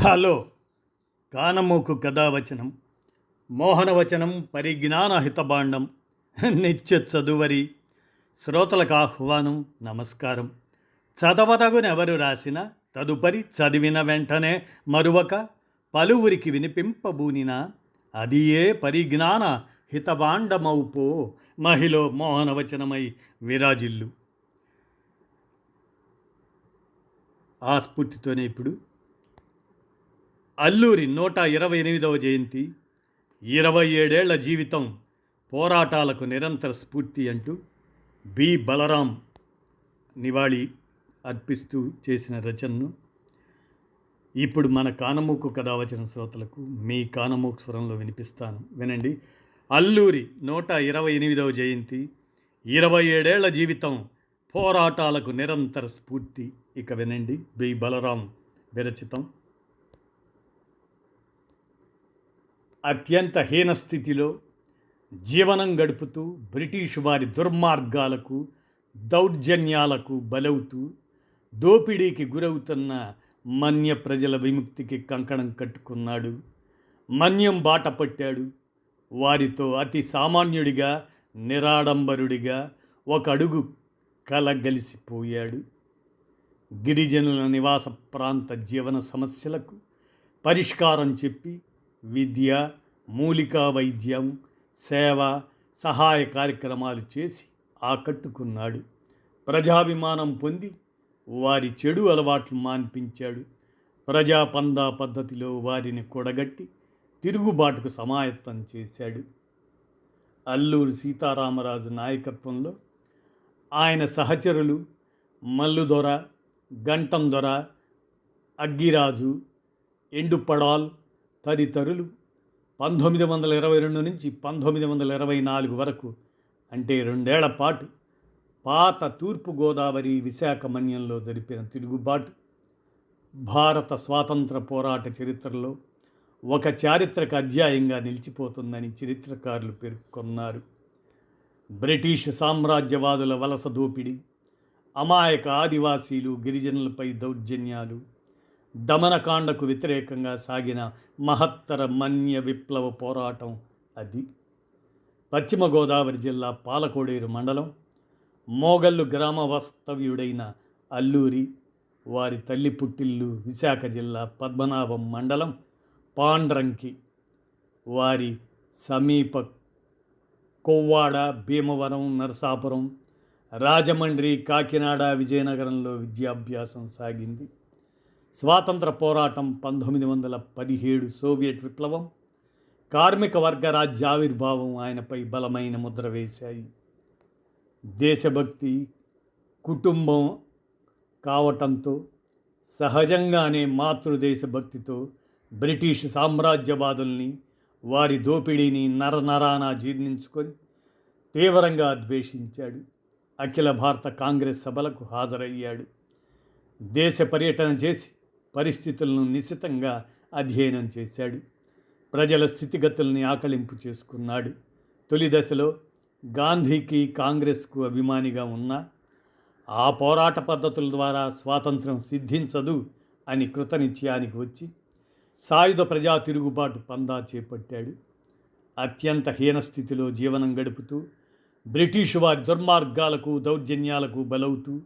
Hello. కానమోకు కథావచనం మోహనవచనం పరిజ్ఞాన హితబాండం నిత్య చదువరి శ్రోతలకు ఆహ్వానం నమస్కారం. చదవదగునెవరు రాసిన తదుపరి చదివిన వెంటనే మరువక పలువురికి వినిపింపబూనిన అది ఏ పరిజ్ఞాన హితబాండమౌపో మహిళ మోహనవచనమై విరాజిల్లు. ఆ స్ఫూర్తితోనే ఇప్పుడు అల్లూరి నూట ఇరవై ఎనిమిదవ జయంతి ఇరవై ఏడేళ్ళ జీవితం పోరాటాలకు నిరంతర స్ఫూర్తి అంటూ బి. బలరాం నివాళి అర్పిస్తూ చేసిన రచనను ఇప్పుడు మన కానమూకు కథ వచ్చిన శ్రోతలకు మీ కానమూకు స్వరంలో వినిపిస్తాను. వినండి. అల్లూరి నూట ఇరవై ఎనిమిదవ జయంతి ఇరవై ఏడేళ్ళ జీవితం పోరాటాలకు నిరంతర స్ఫూర్తి. ఇక వినండి. బి. బలరాం విరచితం. అత్యంత హీనస్థితిలో జీవనం గడుపుతూ బ్రిటిష్ వారి దుర్మార్గాలకు దౌర్జన్యాలకు బలవుతూ దోపిడీకి గురవుతున్న మన్య ప్రజల విముక్తికి కంకణం కట్టుకున్నాడు. మన్యం బాట పట్టాడు. వారితో అతి సామాన్యుడిగా నిరాడంబరుడిగా ఒక అడుగు కలగలిసిపోయాడు గిరిజనుల నివాస ప్రాంత జీవన సమస్యలకు పరిష్కారం చెప్పి విద్య మూలికా వైద్యం సేవ సహాయ కార్యక్రమాలు చేసి ఆకట్టుకున్నాడు. ప్రజాభిమానం పొంది వారి చెడు అలవాట్లు మాన్పించాడు. ప్రజాపందా పద్ధతిలో వారిని కూడగట్టి తిరుగుబాటుకు సమాయత్తం చేశాడు. అల్లూరి సీతారామరాజు నాయకత్వంలో ఆయన సహచరులు మల్లుదొర గంటం దొర అగ్గిరాజు ఎండుపడాల్ తదితరులు పంతొమ్మిది వందల ఇరవై రెండు నుంచి పంతొమ్మిది వందల ఇరవై నాలుగు వరకు అంటే రెండేళ్ళ పాటు పాత తూర్పు గోదావరి విశాఖ మన్యంలో జరిపిన తిరుగుబాటు భారత స్వాతంత్ర పోరాట చరిత్రలో ఒక చారిత్రక అధ్యాయంగా నిలిచిపోతుందని చరిత్రకారులు పేర్కొన్నారు. బ్రిటిష్ సామ్రాజ్యవాదుల వలస దోపిడీ అమాయక ఆదివాసీలు గిరిజనులపై దౌర్జన్యాలు దమనకాండకు వ్యతిరేకంగా సాగిన మహత్తర మన్య విప్లవ పోరాటం అది. పశ్చిమ గోదావరి జిల్లా పాలకోడేరు మండలం మోగల్లు గ్రామ వాస్తవ్యుడైన అల్లూరి వారి తల్లి పుట్టిల్లు విశాఖ జిల్లా పద్మనాభం మండలం పాండ్రంకి వారి సమీప కొవ్వాడ భీమవరం నరసాపురం రాజమండ్రి కాకినాడ విజయనగరంలో విద్యాభ్యాసం సాగింది. స్వాతంత్ర పోరాటం పంతొమ్మిది వందల పదిహేడు సోవియట్ విప్లవం కార్మిక వర్గ రాజ్యావిర్భావం ఆయనపై బలమైన ముద్ర వేశాయి. దేశభక్తి కుటుంబం కావటంతో సహజంగానే మాతృదేశభక్తితో బ్రిటిష్ సామ్రాజ్యవాదుల్ని వారి దోపిడీని నరనరాన జీర్ణించుకొని తీవ్రంగా ద్వేషించాడు. అఖిల భారత కాంగ్రెస్ సభలకు హాజరయ్యాడు. దేశ పర్యటన చేసి పరిస్థితులను నిశితంగా అధ్యయనం చేశాడు. ప్రజల స్థితిగతుల్ని ఆకలింపు చేసుకున్నాడు. తొలి దశలో గాంధీకి కాంగ్రెస్కు అభిమానిగా ఉన్న ఆ పోరాట పద్ధతుల ద్వారా స్వాతంత్రం సిద్ధించదు అని కృతనిశ్చయానికి వచ్చి సాయుధ ప్రజా తిరుగుబాటు పందా చేపట్టాడు. అత్యంత హీనస్థితిలో జీవనం గడుపుతూ బ్రిటిషు వారి దుర్మార్గాలకు దౌర్జన్యాలకు బలవుతూ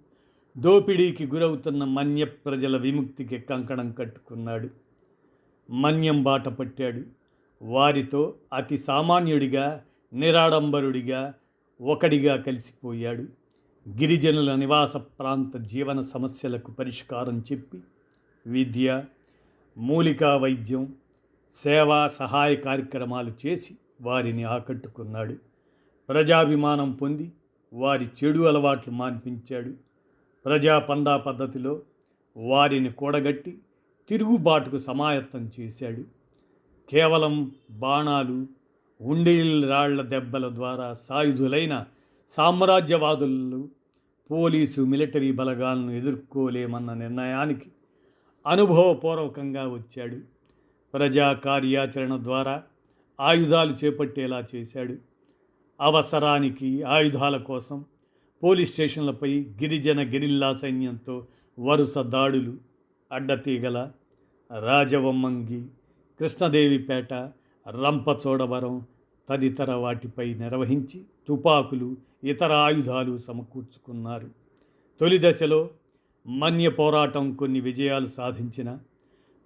దోపిడీకి గురవుతున్న మన్య ప్రజల విముక్తికి కంకణం కట్టుకున్నాడు. మన్యం బాట పట్టాడు. వారితో అతి సామాన్యుడిగా నిరాడంబరుడిగా ఒకడిగా కలిసిపోయాడు. గిరిజనుల నివాస ప్రాంత జీవన సమస్యలకు పరిష్కారం చెప్పి విద్య మూలికా వైద్యం సేవా సహాయ కార్యక్రమాలు చేసి వారిని ఆకట్టుకున్నాడు. ప్రజాభిమానం పొంది వారి చెడు అలవాట్లు మాన్పించాడు. ప్రజాపందా పద్ధతిలో వారిని కూడగట్టి తిరుగుబాటుకు సమాయత్తం చేశాడు. కేవలం బాణాలు ఉండీల్ రాళ్ళ దెబ్బల ద్వారా సాయుధులైన సామ్రాజ్యవాదులు పోలీసు మిలిటరీ బలగాలను ఎదుర్కోలేమన్న నిర్ణయానికి అనుభవపూర్వకంగా వచ్చాడు. ప్రజా కార్యాచరణ ద్వారా ఆయుధాలు చేపట్టేలా చేశాడు. అవసరానికి ఆయుధాల కోసం పోలీస్ స్టేషన్లపై గిరిజన గిరిల్లా సైన్యంతో వరుస దాడులు అడ్డతీగల రాజవమ్మంగి కృష్ణదేవిపేట రంపచోడవరం తదితర వాటిపై నిర్వహించి తుపాకులు ఇతర ఆయుధాలు సమకూర్చుకున్నారు. తొలి దశలో మన్య పోరాటం కొన్ని విజయాలు సాధించిన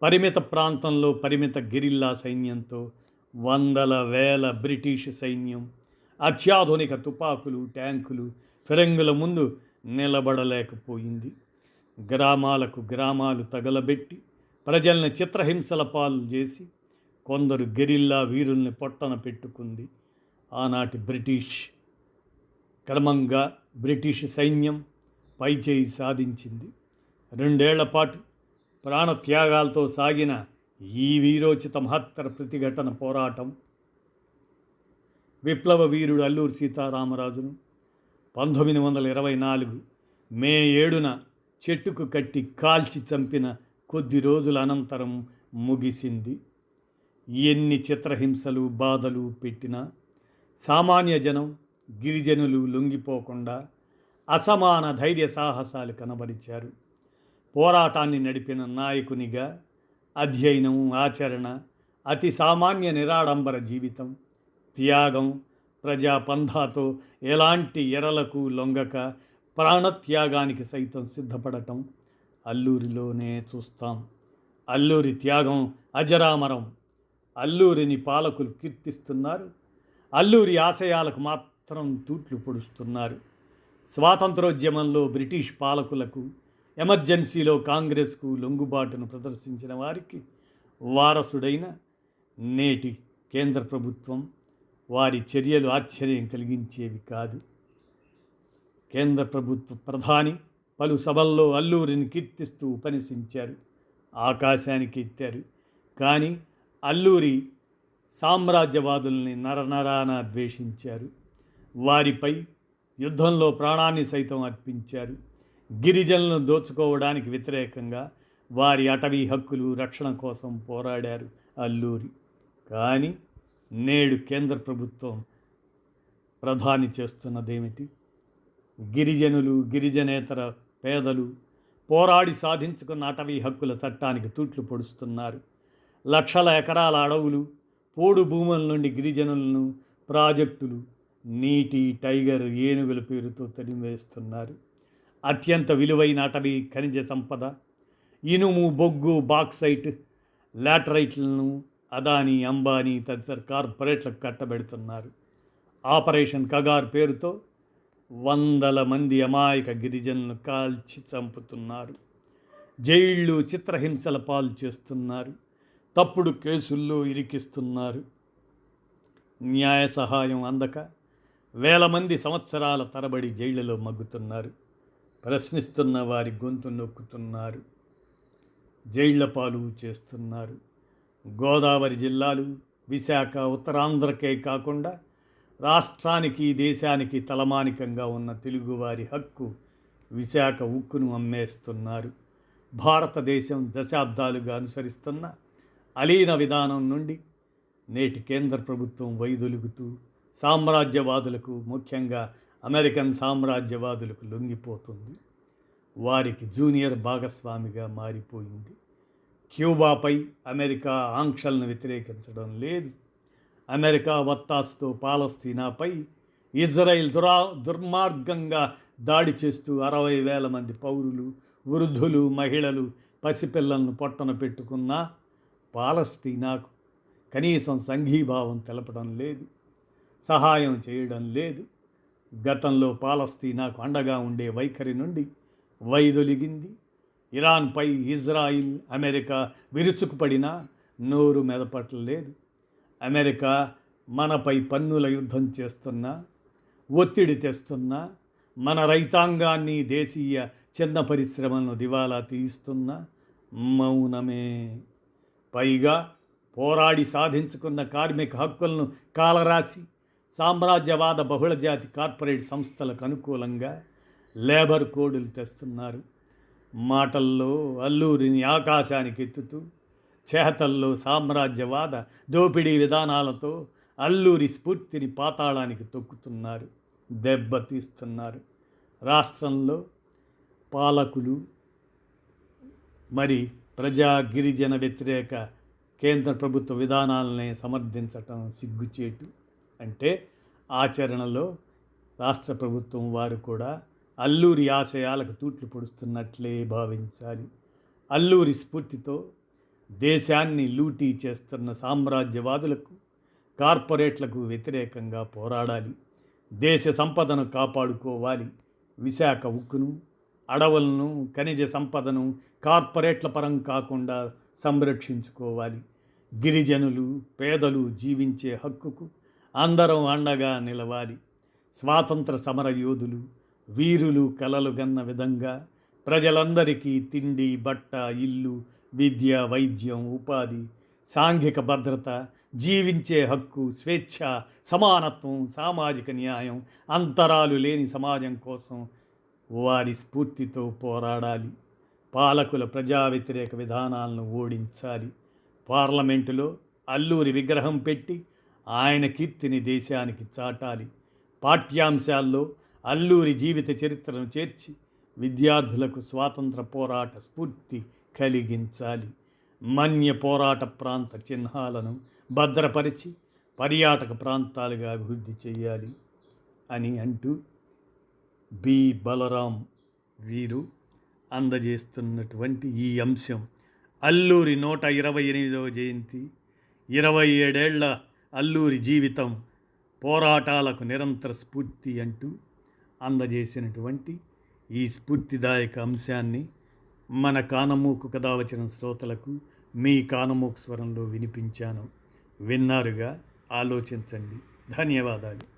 పరిమిత ప్రాంతంలో పరిమిత గిరిల్లా సైన్యంతో వందల వేల బ్రిటిష్ సైన్యం అత్యాధునిక తుపాకులు ట్యాంకులు ఫిరంగుల ముందు నిలబడలేకపోయింది. గ్రామాలకు గ్రామాలు తగలబెట్టి ప్రజల్ని చిత్రహింసల పాలు చేసి కొందరు గెరిల్లా వీరుల్ని పొట్టన పెట్టుకుంది. ఆనాటి బ్రిటిష్ క్రమంగా బ్రిటిష్ సైన్యం పైచేయి సాధించింది. రెండేళ్ళ పాటు ప్రాణత్యాగాలతో సాగిన ఈ వీరోచిత మహత్తర ప్రతిఘటన పోరాటం విప్లవ వీరుడు అల్లూరి సీతారామరాజును పంతొమ్మిది వందల ఇరవై నాలుగు మే ఏడున చెట్టుకు కట్టి కాల్చి చంపిన కొద్ది రోజుల అనంతరం ముగిసింది. ఎన్ని చిత్రహింసలు బాధలు పెట్టినా సామాన్య జనం గిరిజనులు లొంగిపోకుండా అసమాన ధైర్య సాహసాలు కనబరిచారు. పోరాటాన్ని నడిపిన నాయకునిగా అధ్యయనం ఆచరణ అతి సామాన్య నిరాడంబర జీవితం త్యాగం ప్రజాపంధాతో ఎలాంటి ఎరలకు లొంగక ప్రాణత్యాగానికి సైతం సిద్ధపడటం అల్లూరిలోనే చూస్తాం. అల్లూరి త్యాగం అజరామరం. అల్లూరిని పాలకులు కీర్తిస్తున్నారు. అల్లూరి ఆశయాలకు మాత్రం తూట్లు పొడుస్తున్నారు. స్వాతంత్రోద్యమంలో బ్రిటిష్ పాలకులకు ఎమర్జెన్సీలో కాంగ్రెస్కు లొంగుబాటును ప్రదర్శించిన వారికి వారసుడైన నేటి కేంద్ర ప్రభుత్వం వారి చర్యలు ఆశ్చర్యం కలిగించేవి కాదు. కేంద్ర ప్రభుత్వ ప్రధాని పలు సభల్లో అల్లూరిని కీర్తిస్తూ ఉపన్యసించారు. ఆకాశానికి ఎత్తారు. కానీ అల్లూరి సామ్రాజ్యవాదుల్ని నరనరాన ద్వేషించారు. వారిపై యుద్ధంలో ప్రాణాన్ని సైతం అర్పించారు. గిరిజనులను దోచుకోవడానికి వ్యతిరేకంగా వారి అటవీ హక్కులు రక్షణ కోసం పోరాడారు అల్లూరి. కానీ నేడు కేంద్ర ప్రభుత్వం ప్రధాని చేస్తున్నదేమిటి? గిరిజనులు గిరిజనేతర పేదలు పోరాడి సాధించుకున్న అటవీ హక్కుల చట్టానికి తూట్లు పొడుస్తున్నారు. లక్షల ఎకరాల అడవులు పోడు భూముల నుండి గిరిజనులను ప్రాజెక్టులు నీటి టైగర్ ఏనుగుల పేరుతో తడివేస్తున్నారు అత్యంత విలువైన అటవీ ఖనిజ సంపద ఇనుము బొగ్గు బాక్సైట్ లాటరైట్లను అదానీ అంబానీ తదితర కార్పొరేట్లకు కట్టబెడుతున్నారు. ఆపరేషన్ కగార్ పేరుతో వందల మంది అమాయక గిరిజనులు కాల్చి చంపుతున్నారు. జైళ్ళు చిత్రహింసల పాలు చేస్తున్నారు. తప్పుడు కేసుల్లో ఇరికిస్తున్నారు. న్యాయ సహాయం అందక వేల మంది సంవత్సరాల తరబడి జైళ్ళలో మగ్గుతున్నారు. ప్రశ్నిస్తున్న వారి గొంతు నొక్కుతున్నారు. జైళ్ళ పాలు చేస్తున్నారు. గోదావరి జిల్లాలు విశాఖ ఉత్తరాంధ్రకే కాకుండా రాష్ట్రానికి దేశానికి తలమానికంగా ఉన్న తెలుగువారి హక్కు విశాఖ ఉక్కును అమ్మేస్తున్నారు. భారతదేశం దశాబ్దాలుగా అనుసరిస్తున్న అలీన విధానం నుండి నేటి కేంద్ర ప్రభుత్వం వైదొలుగుతూ సామ్రాజ్యవాదులకు ముఖ్యంగా అమెరికన్ సామ్రాజ్యవాదులకు లొంగిపోతుంది. వారికి జూనియర్ భాగస్వామిగా మారిపోయింది. క్యూబాపై అమెరికా ఆంక్షలను వ్యతిరేకించడం లేదు. అమెరికా వత్తాసుతో పాలస్తీనాపై ఇజ్రాయిల్ దురా దుర్మార్గంగా దాడి చేస్తూ అరవై వేల మంది పౌరులు వృద్ధులు మహిళలు పసిపిల్లలను పొట్టన పెట్టుకున్న పాలస్తీనాకు కనీసం సంఘీభావం తెలపడం లేదు. సహాయం చేయడం లేదు. గతంలో పాలస్తీనాకు అండగా ఉండే వైఖరి నుండి వైదొలిగింది. ఇరాన్పై ఇజ్రాయిల్ అమెరికా విరుచుకుపడినా నోరు మెదపట్లేదు అమెరికా మనపై పన్నుల యుద్ధం చేస్తున్నా ఒత్తిడి తెస్తున్నా మన రైతాంగాన్ని దేశీయ చిన్న పరిశ్రమలను దివాలా తీయిస్తున్న మౌనమే. పైగా పోరాడి సాధించుకున్న కార్మిక హక్కులను కాలరాసి సామ్రాజ్యవాద బహుళజాతి కార్పొరేట్ సంస్థలకు అనుకూలంగా లేబర్ కోడులు తెస్తున్నారు. మాటల్లో అల్లూరిని ఆకాశానికి ఎత్తుతూ చేతల్లో సామ్రాజ్యవాద దోపిడీ విధానాలతో అల్లూరి స్ఫూర్తిని పాతాళానికి తొక్కుతున్నారు దెబ్బతీస్తున్నారు రాష్ట్రంలో పాలకులు మరి ప్రజా గిరిజన వ్యతిరేక కేంద్ర ప్రభుత్వ విధానాలనే సమర్థించటం సిగ్గుచేటు. అంటే ఆచరణలో రాష్ట్ర ప్రభుత్వం వారు కూడా అల్లూరి ఆశయాలకు తూట్లు పొడుస్తున్నట్లే భావించాలి. అల్లూరి స్ఫూర్తితో దేశాన్ని లూటీ చేస్తున్న సామ్రాజ్యవాదులకు కార్పొరేట్లకు వ్యతిరేకంగా పోరాడాలి. దేశ సంపదను కాపాడుకోవాలి. విశాఖ ఉక్కును అడవులను ఖనిజ సంపదను కార్పొరేట్ల పరం కాకుండా సంరక్షించుకోవాలి. గిరిజనులు పేదలు జీవించే హక్కుకు అందరం అండగా నిలవాలి. స్వాతంత్ర సమర యోధులు వీరులు కలలు గన్న విధంగా ప్రజలందరికీ తిండి బట్ట ఇల్లు విద్య వైద్యం ఉపాధి సాంఘిక భద్రత జీవించే హక్కు స్వేచ్ఛ సమానత్వం సామాజిక న్యాయం అంతరాలు లేని సమాజం కోసం వారి స్ఫూర్తితో పోరాడాలి. పాలకుల ప్రజా వ్యతిరేక విధానాలను ఓడించాలి. పార్లమెంటులో అల్లూరి విగ్రహం పెట్టి ఆయన కీర్తిని దేశానికి చాటాలి. పాఠ్యాంశాల్లో అల్లూరి జీవిత చరిత్రను చేర్చి విద్యార్థులకు స్వాతంత్ర పోరాట స్ఫూర్తి కలిగించాలి. మన్య పోరాట ప్రాంత చిహ్నాలను భద్రపరిచి పర్యాటక ప్రాంతాలుగా అభివృద్ధి చేయాలి అని అంటూ బి. బలరాం వీరు అందజేస్తున్నటువంటి ఈ అంశం. అల్లూరి నూట ఇరవై ఎనిమిదవ జయంతి ఇరవై ఏడేళ్ళ అల్లూరి జీవితం పోరాటాలకు నిరంతర స్ఫూర్తి అంటూ అందజేసినటువంటి ఈ స్ఫూర్తిదాయక అంశాన్ని మన కానమూకు కథ వచ్చిన శ్రోతలకు మీ కానమూకు స్వరంలో వినిపించాను. విన్నారుగా? ఆలోచించండి. ధన్యవాదాలు.